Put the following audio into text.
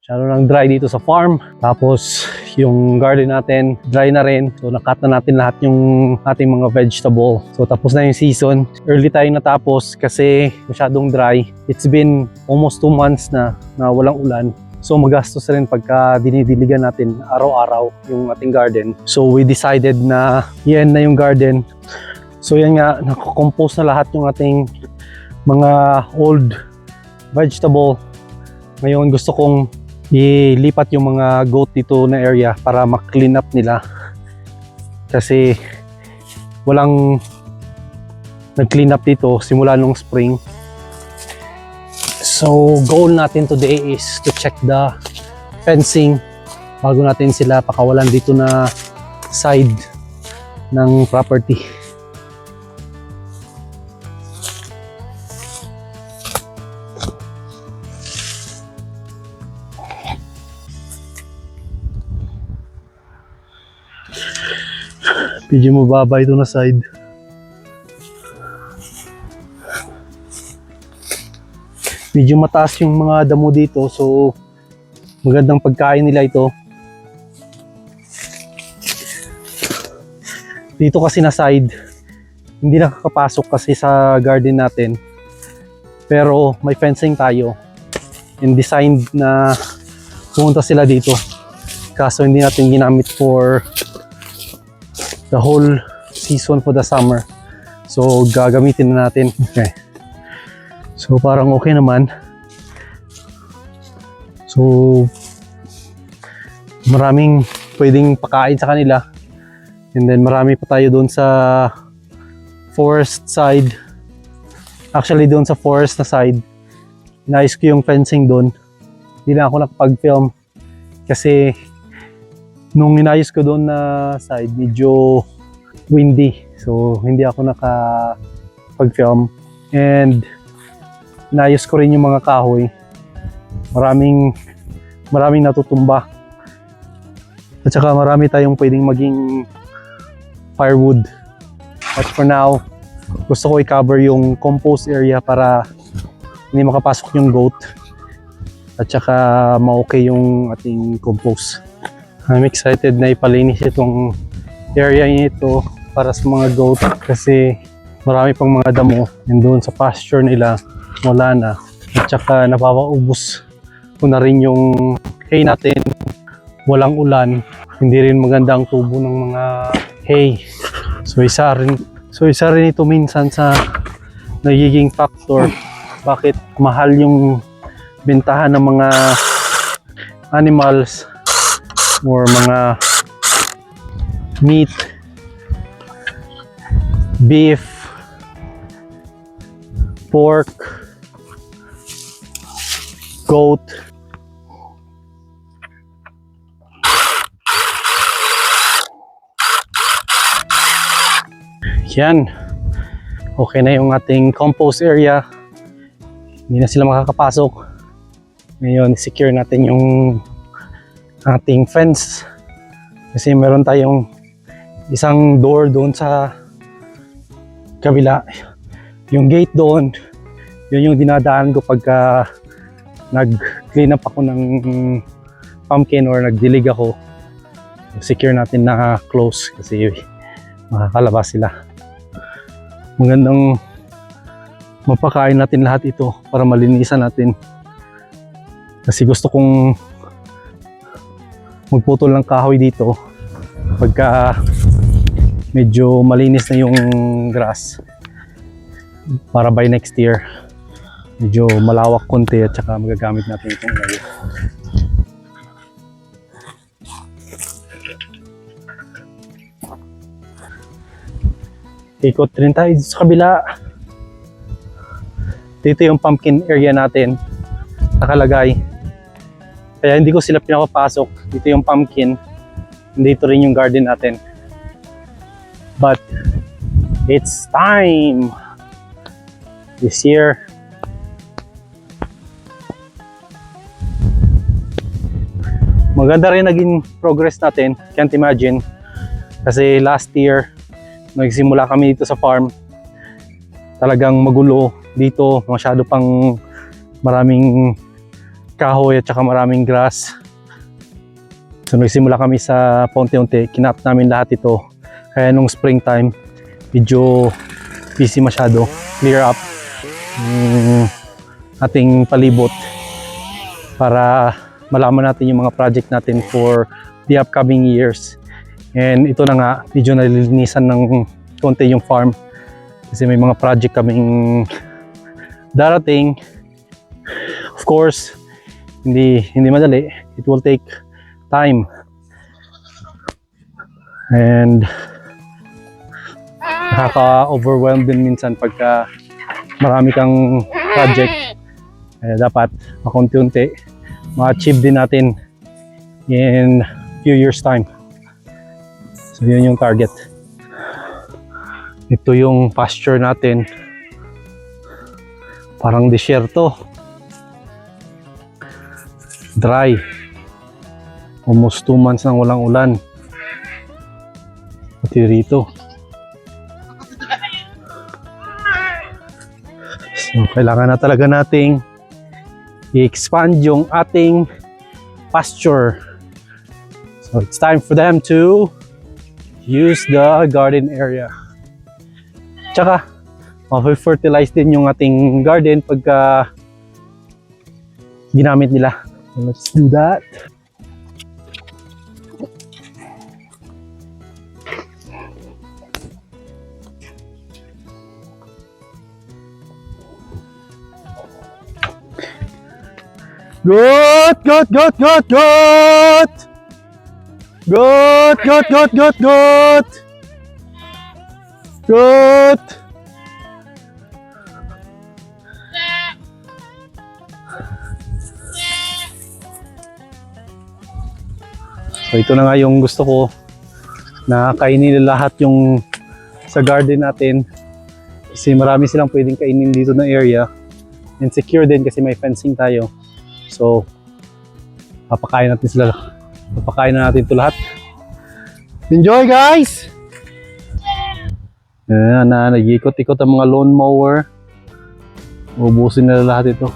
Masyado lang dry dito sa farm. Tapos yung garden natin, dry na rin. So nakat na natin lahat yung ating mga vegetable. So tapos na yung season. Early tayo natapos kasi masyadong dry. It's been almost two months na na walang ulan. So magastos rin pagka dinidiligan natin araw-araw yung ating garden. So we decided na yan na yung garden. So yan nga, nakocompose na lahat yung ating mga old vegetable. Ngayon gusto kong ilipat yung mga goat dito na area para ma-clean up nila. Kasi walang nag-clean up dito simula nung spring. So, goal natin today is to check the fencing bago natin sila pakawalan dito na side ng property. Medyo mababa ito na side. Medyo mataas yung mga damo dito so magandang pagkain nila ito. Dito kasi na side, hindi nakakapasok kasi sa garden natin. Pero may fencing tayo and designed na pumunta sila dito. Kaso hindi natin ginamit for the whole season for the summer. So gagamitin na natin. Okay. So parang okay naman. So maraming pwedeng pakain sa kanila. And then marami pa tayo doon sa forest side. Actually doon sa forest na side. Inayos ko yung fencing doon. Hindi na ako nakapag-film kasi nung inayos ko doon na side, medyo windy. So, hindi ako nakapag-film. And, inayos ko rin yung mga kahoy. Maraming, maraming natutumba. At saka marami tayong pwedeng maging firewood. But for now, gusto ko i-cover yung compost area para hindi makapasok yung goat. At saka ma-okay yung ating compost. I'm excited na ipalinis itong area nito para sa mga goat kasi marami pang mga damo and doon sa pasture nila wala na. At saka napapaubos ko na rin yung hay natin. Walang ulan. Hindi rin maganda ang tubo ng mga hay. So isa rin so isa rin ito minsan sa nagiging factor. Bakit mahal yung bentahan ng mga animals or mga meat, beef, pork, goat. Yan. Okay na yung ating compost area. Hindi na sila makakapasok. Ngayon, secure natin yung ating fence. Kasi meron tayong isang door doon sa kabila. Yung gate doon yun yung dinadaan ko pagka nag clean up ako ng pumpkin or nagdilig ako. Secure natin na close kasi makakalabas sila. Magandang mapakain natin lahat ito para malinisan natin. Kasi gusto kong magputol ng kahoy dito pagka medyo malinis na yung grass para by next year medyo malawak konti at saka magagamit natin itong area ikot rin tayo sa kabila. Dito yung pumpkin area natin. Nakalagay kaya hindi ko sila pinapapasok. Dito yung pumpkin. Dito rin yung garden natin. But, it's time! This year. Maganda rin naging progress natin. Can't imagine. Kasi last year, nagsimula kami dito sa farm. Talagang magulo dito. Masyado pang maraming kahoy at saka maraming grass. So nagsimula kami sa paunti-unti, kinap namin lahat ito. Kaya nung springtime, medyo busy masyado. Clear up yung ating palibot para malaman natin yung mga project natin for the upcoming years. And ito na nga, medyo nalilinisan ng konti yung farm kasi may mga project kaming darating. Of course, hindi hindi madali. It will take time. And nakaka-overwhelm din minsan pagka marami kang project. Eh, dapat makunti-unti ma-achieve din natin in few years time. So yun yung target. Ito yung pasture natin. Parang disyerto. Dry. Almost two months nang walang ulan. Pati rito. So, kailangan na talaga nating i-expand yung ating pasture. So, it's time for them to use the garden area. Tsaka, ma-fertilize din yung ating garden pagka ginamit nila. Let's do that. Good, good, good, good, good. Good, good, good, good, good. Good. So ito na nga yung gusto ko na kainin lahat yung sa garden natin kasi marami silang pwedeng kainin dito na area and secure din kasi may fencing tayo. So, papakain natin sila. Papakain na natin ito lahat. Enjoy guys! Ayan na, nag-ikot-ikot ang mga lawn mower. Ubusin nila lahat ito.